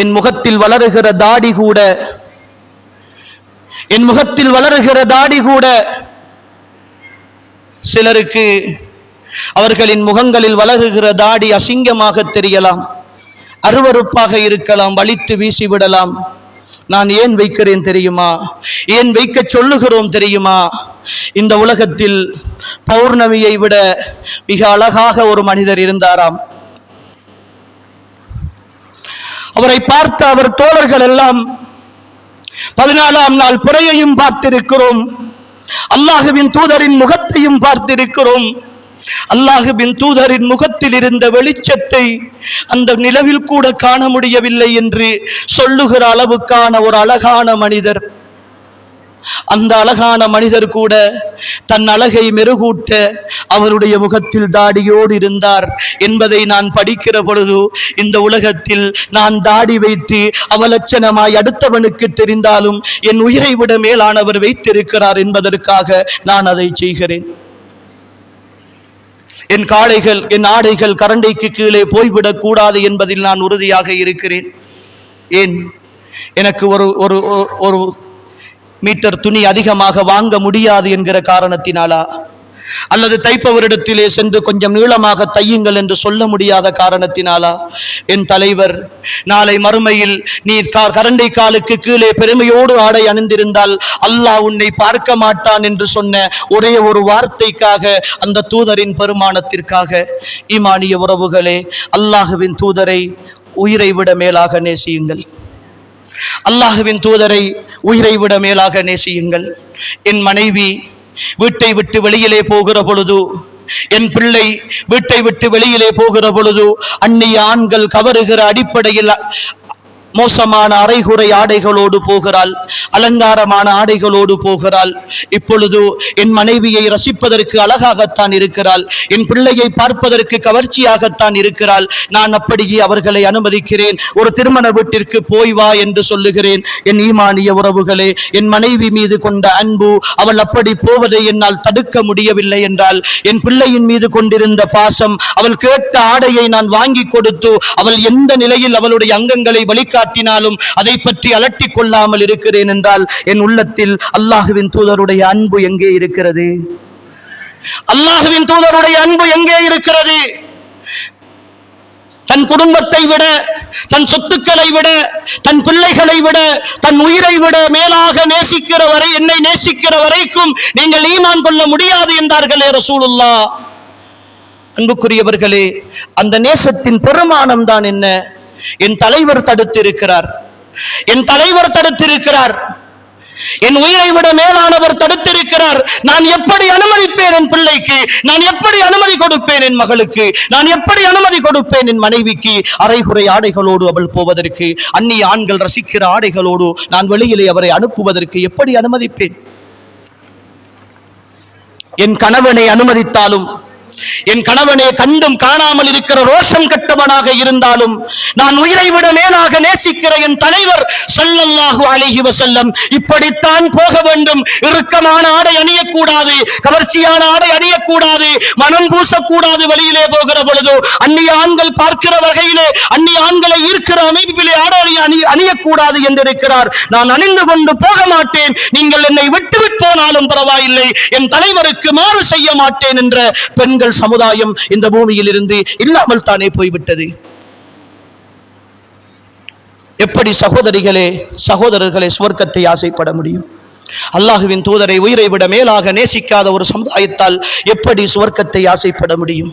என் முகத்தில் வளருகிற தாடி கூட. என் முகத்தில் வளருகிற தாடி கூட. சிலருக்கு அவர்களின் முகங்களில் வளருகிற தாடி அசிங்கமாக தெரியலாம். அருவருப்பாக இருக்கலாம் வலித்து வீசிவிடலாம். நான் ஏன் வைக்கிறேன் தெரியுமா? ஏன் வைக்க சொல்லுகிறோம் தெரியுமா? இந்த உலகத்தில் பௌர்ணமியை விட மிக அழகாக ஒரு மனிதர் இருந்தாராம். அவரை பார்த்த அவர் தோழர்கள் எல்லாம் பதினாலாம் நாள் புறையையும் பார்த்திருக்கிறோம். அல்லாஹுவின் தூதரின் முகத்தையும் பார்த்திருக்கிறோம். அல்லாஹுவின் தூதரின் முகத்தில் இருந்த வெளிச்சத்தை அந்த நிலவில் கூட காண முடியவில்லை என்று சொல்லுகிற அளவுக்கான ஒரு அழகான மனிதர். அந்த அழகான மனிதர் கூட தன் அழகை மெருகூட்ட அவருடைய முகத்தில் தாடியோடு இருந்தார் என்பதை நான் படிக்கிற பொழுது இந்த உலகத்தில் நான் தாடி வைத்து அவலட்சணமாய் அடுத்தவனுக்கு தெரிந்தாலும் என் உயிரை விட மேலானவர் வைத்திருக்கிறார் என்பதற்காக நான் அதை செய்கிறேன். என் காளைகள் என் ஆடைகள் கரண்டைக்கு கீழே போய்விடக் கூடாது என்பதில் நான் உறுதியாக இருக்கிறேன். ஏன்? எனக்கு ஒரு ஒரு ஒரு- ஒரு மீட்டர் துணி அதிகமாக வாங்க முடியாது என்கிற காரணத்தினாலா? அல்லது தைப்பவரிடத்திலே சென்று கொஞ்சம் நீளமாக தையுங்கள் என்று சொல்ல முடியாத காரணத்தினாலா? என் தலைவர் நாளை மறுமையில் நீ கா- கரண்டை காலுக்கு கீழே பெருமையோடு ஆடை அணிந்திருந்தால் அல்லாஹ் உன்னை பார்க்க மாட்டான் என்று சொன்ன ஒரே ஒரு வார்த்தைக்காக அந்த தூதரின் பெருமானத்திற்காக. ஈமானிய உறவுகளே அல்லாஹுவின் தூதரை உயிரை விட மேலாக நேசியுங்கள். அல்லாஹுவின் தூதரை உயிரை விட மேலாக நேசியுங்கள். என் மனைவி வீட்டை விட்டு வெளியிலே போகிற பொழுது என் பிள்ளை வீட்டை விட்டு வெளியிலே போகிற பொழுது அந்நிய ஆண்கள் கவருகிற அடிப்படையில் மோசமான அரைகுறை ஆடைகளோடு போகிறாள் அலங்காரமான ஆடைகளோடு போகிறாள். இப்பொழுது என் மனைவியை ரசிப்பதற்கு அழகாகத்தான் இருக்கிறாள் என் பிள்ளையை பார்ப்பதற்கு கவர்ச்சியாகத்தான் இருக்கிறாள். நான் அப்படியே அவர்களை அனுமதிக்கிறேன் ஒரு திருமண வீட்டிற்கு போய் வா என்று சொல்லுகிறேன். என் ஈமானிய உறவுகளே என் மனைவி மீது கொண்ட அன்பு அவள் அப்படி போவதை என்னால் தடுக்க முடியவில்லை என்றால் என் பிள்ளையின் மீது கொண்டிருந்த பாசம் அவள் கேட்ட ஆடையை நான் வாங்கி கொடுத்து அவள் எந்த நிலையில் அவளுடைய அங்கங்களை காட்டினாலும் அதை பற்றி அலட்டிக் கொள்ளாமல் இருக்கிறேன் என்றால் என் உள்ளத்தில் அல்லாஹுவின் தூதருடைய அன்பு எங்கே இருக்கிறது? அல்லாஹுவின் தூதருடைய அன்பு எங்கே இருக்கிறது? தன் குடும்பத்தை விட தன் சொத்துக்களை விட தன் பிள்ளைகளை விட தன் உயிரை விட மேலாக நேசிக்கிற வரை என்னை நேசிக்கிற வரைக்கும் நீங்கள் ஈமான் கொள்ள முடியாது என்றார்களே ரசூலுல்லா அன்புக்குரியவர்களே அந்த நேசத்தின் பெருமானம் தான் என்ன? என் தலைவர் தடுத்திருக்கிறார். என் தலைவர் தடுத்திருக்கிறார். என் உயிரை விட மேலானவர் தடுத்திருக்கிறார். நான் எப்படி அனுமதிப்பேன் என் பிள்ளைக்கு? நான் எப்படி அனுமதி கொடுப்பேன் என் மகளுக்கு? நான் எப்படி அனுமதி கொடுப்பேன் என் மனைவிக்கு? அரைகுறை ஆடைகளோடு அவள் போவதற்கு அந்நிய ஆண்கள் ரசிக்கிற ஆடைகளோடு நான் வெளியிலே அவரை அனுப்புவதற்கு எப்படி அனுமதிப்பேன்? என் கணவனை அனுமதித்தாலும் என் கணவனே கண்டும் காணாமல் இருக்கிற ரோஷம் கட்டவனாக இருந்தாலும் நான் உயிரை விட மேலாக நேசிக்கிற என் தலைவர் ஸல்லல்லாஹு அழகி வசல்லம் இப்படித்தான் போக வேண்டும். இறுக்கமான ஆடை அணியக்கூடாது கவர்ச்சியான ஆடை அணியக்கூடாது மனம் பூசக்கூடாது வழியிலே போகிற பொழுது அந்நிய ஆண்கள் பார்க்கிற வகையிலே அந்நிய ஆண்களை ஈர்க்கிற அமைப்பிலே ஆடை அணி அணியக்கூடாது என்றிருக்கிறார். நான் அணிந்து கொண்டு போக மாட்டேன். நீங்கள் என்னை விட்டுவிட்டு போனாலும் பரவாயில்லை. என் தலைவருக்கு மாறு செய்ய மாட்டேன் என்ற பெண்கள் சமுதாயம் இந்த பூமியில் இருந்து இல்லாமல் தானே போய்விட்டது. எப்படி சகோதரிகளே சகோதரர்களே சுவர்க்கத்தை ஆசைப்பட முடியும்? அல்லாஹுவின் தூதரை உயிரை விட மேலாக நேசிக்காத ஒரு சமுதாயத்தால் எப்படி சுவர்க்கத்தை ஆசைப்பட முடியும்?